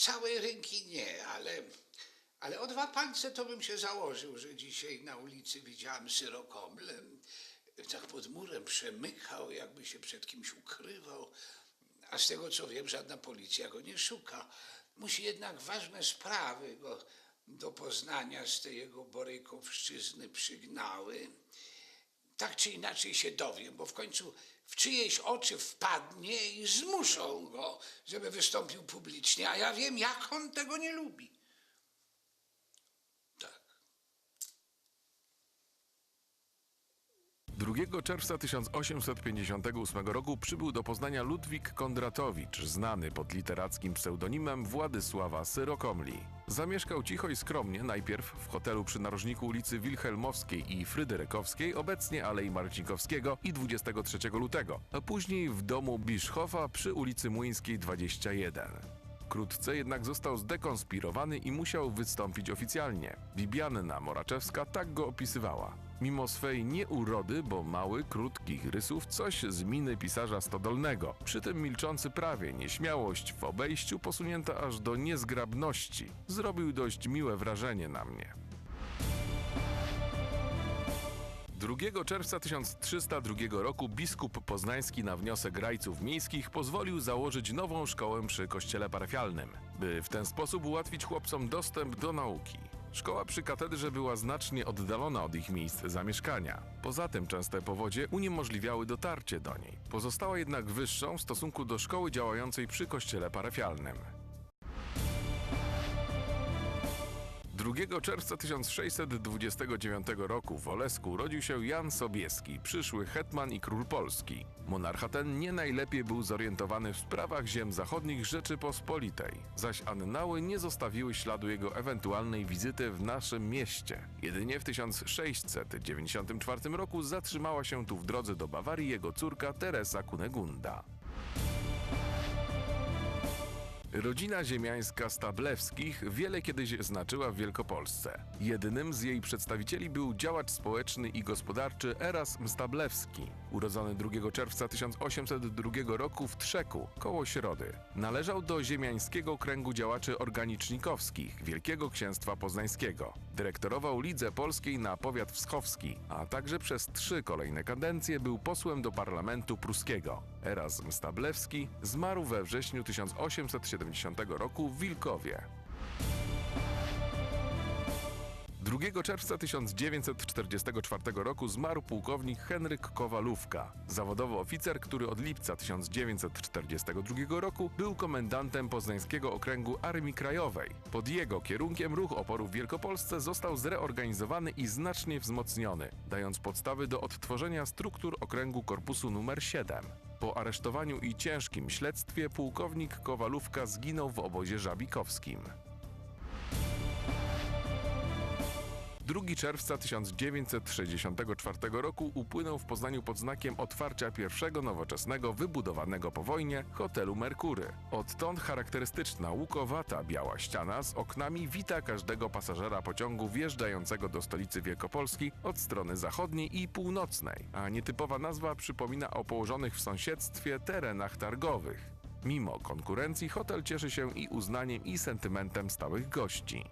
całej ręki nie, ale, ale o dwa palce to bym się założył, że dzisiaj na ulicy widziałem syrokomle. Tak pod murem przemykał, jakby się przed kimś ukrywał. A z tego co wiem, żadna policja go nie szuka. Musi jednak ważne sprawy go do Poznania z tej jego Borejkowszczyzny przygnały. Tak czy inaczej się dowiem, bo w końcu w czyjeś oczy wpadnie i zmuszą go, żeby wystąpił publicznie, a ja wiem, jak on tego nie lubi. 2 czerwca 1858 roku przybył do Poznania Ludwik Kondratowicz, znany pod literackim pseudonimem Władysława Syrokomli. Zamieszkał cicho i skromnie, najpierw w hotelu przy narożniku ulicy Wilhelmowskiej i Fryderykowskiej, obecnie Alei Marcinkowskiego i 23 lutego, a później w domu Bischhofa przy ulicy Młyńskiej 21. Wkrótce jednak został zdekonspirowany i musiał wystąpić oficjalnie. Bibianna Moraczewska tak go opisywała. Mimo swej nieurody, bo mały, krótkich rysów, coś z miny pisarza stodolnego. Przy tym milczący prawie, nieśmiałość w obejściu posunięta aż do niezgrabności. Zrobił dość miłe wrażenie na mnie. 2 czerwca 1302 roku biskup poznański na wniosek rajców miejskich pozwolił założyć nową szkołę przy kościele parafialnym, by w ten sposób ułatwić chłopcom dostęp do nauki. Szkoła przy katedrze była znacznie oddalona od ich miejsc zamieszkania. Poza tym częste powodzie uniemożliwiały dotarcie do niej. Pozostała jednak wyższą w stosunku do szkoły działającej przy kościele parafialnym. 2 czerwca 1629 roku w Olesku urodził się Jan Sobieski, przyszły hetman i król Polski. Monarcha ten nie najlepiej był zorientowany w sprawach ziem zachodnich Rzeczypospolitej, zaś annały nie zostawiły śladu jego ewentualnej wizyty w naszym mieście. Jedynie w 1694 roku zatrzymała się tu w drodze do Bawarii jego córka Teresa Kunegunda. Rodzina ziemiańska Stablewskich wiele kiedyś znaczyła w Wielkopolsce. Jedynym z jej przedstawicieli był działacz społeczny i gospodarczy Erasm Stablewski, urodzony 2 czerwca 1802 roku w Trzeku, koło Środy. Należał do ziemiańskiego kręgu działaczy organicznikowskich Wielkiego Księstwa Poznańskiego. Dyrektorował Lidze Polskiej na powiat wschowski, a także przez trzy kolejne kadencje był posłem do parlamentu pruskiego. Erasm Stablewski zmarł we wrześniu 1870 roku w Wilkowie. 2 czerwca 1944 roku zmarł pułkownik Henryk Kowalówka, zawodowy oficer, który od lipca 1942 roku był komendantem Poznańskiego Okręgu Armii Krajowej. Pod jego kierunkiem ruch oporu w Wielkopolsce został zreorganizowany i znacznie wzmocniony, dając podstawy do odtworzenia struktur okręgu korpusu nr 7. Po aresztowaniu i ciężkim śledztwie pułkownik Kowalówka zginął w obozie żabikowskim. 2 czerwca 1964 roku upłynął w Poznaniu pod znakiem otwarcia pierwszego nowoczesnego, wybudowanego po wojnie hotelu Merkury. Odtąd charakterystyczna łukowata biała ściana z oknami wita każdego pasażera pociągu wjeżdżającego do stolicy Wielkopolski od strony zachodniej i północnej, a nietypowa nazwa przypomina o położonych w sąsiedztwie terenach targowych. Mimo konkurencji hotel cieszy się i uznaniem i sentymentem stałych gości.